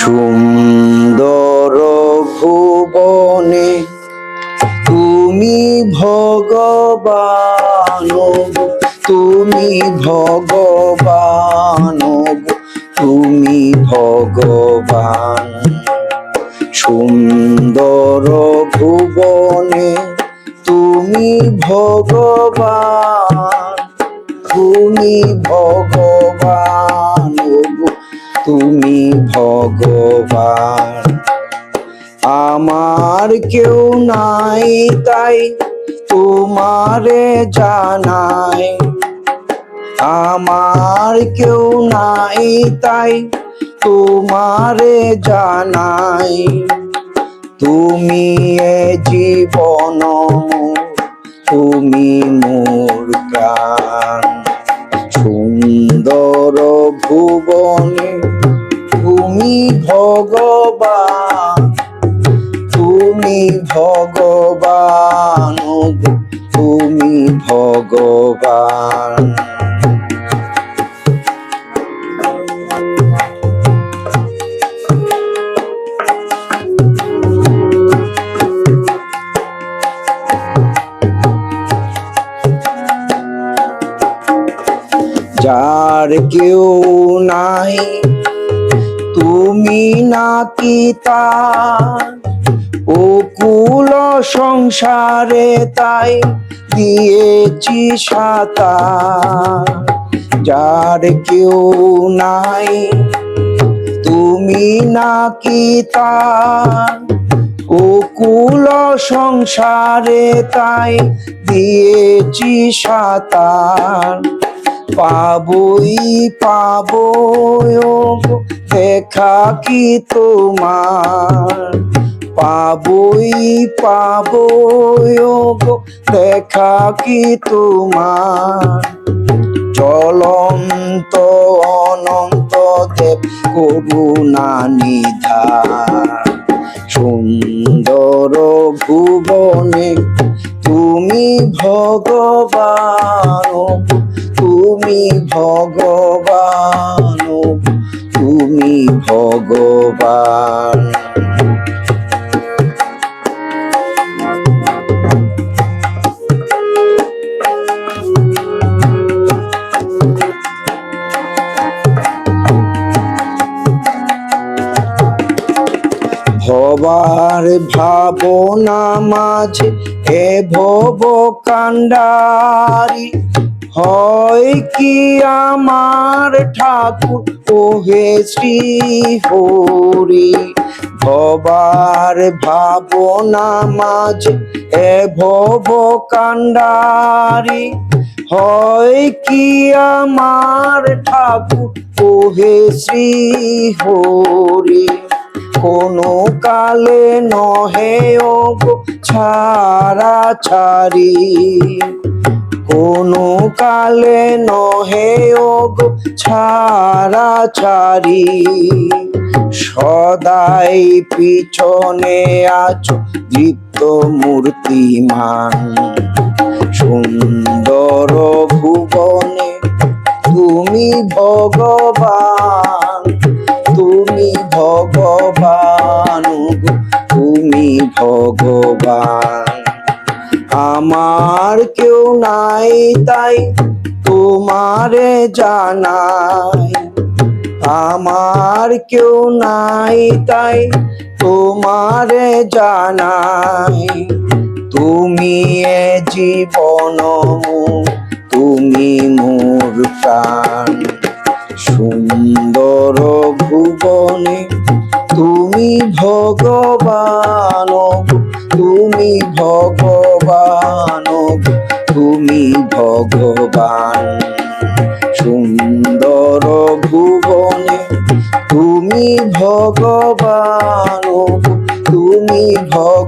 সুন্দর ভুবনে তুমি ভগবান তুমি ভগবান তুমি ভগবান। সুন্দর ভুবনে তুমি ভগবান তুমি ভগবান। তুমি ভগবান। আমার কেউ নাই তাই তোমারে জানাই। আমার কেউ নাই তাই তোমারে জানাই। তুমি এ জীবন, তুমি মোর প্রাণ। সুন্দর ভুবনে ভগবান তুমি ভগবান তুমি ভগবান। যার কেউ নাই তুমি নাকি ও কুল সংসারে তাই দিয়েছি সাঁতার। যার কেউ নাই, তুমি নাকি ও কুল সংসারে তাই দিয়েছি সাঁতার। পাবই পাবো দেখা কি তোমার? পাবই পাবো দেখা কি তোমার? চলন্ত অনন্ত দেব, করুণা নিধার। সুন্দর ভুবনে তুমি ভগবান তুমি ভগবান তুমি ভগবান। ভবার ভাবনা মাঝে হে ভব কান্ডারি হয় কি আমার ঠাকুর? ওহে শ্রী হরি ভবার ভাবনা মাঝে হে ভব কান্ডারি হয় কি আমার ঠাকুর? ওহে শ্রী হরি কোনো কালে নহে ও ছাড়া ছাড়ি। কোনো কালে নহে ও গো ছাড়া ছাড়ি সদাই পিছনে আছো দীপ্ত মূর্তিমান। সুন্দর ভুবনে তুমি ভগবান তুমি ভগবান তুমি ভগবান। আমার কেউ নাই তাই তোমারে জানাই। আমার কেউ নাই তাই তোমারে জানাই। তুমি এ জীবন তুমি মোর প্রাণ। সুন্দর ভুবনে তুমি ভগবান তুমি ভগবান তুমি ভগবান। সুন্দর ভুবনে তুমি ভগবান। তুমি ভগবান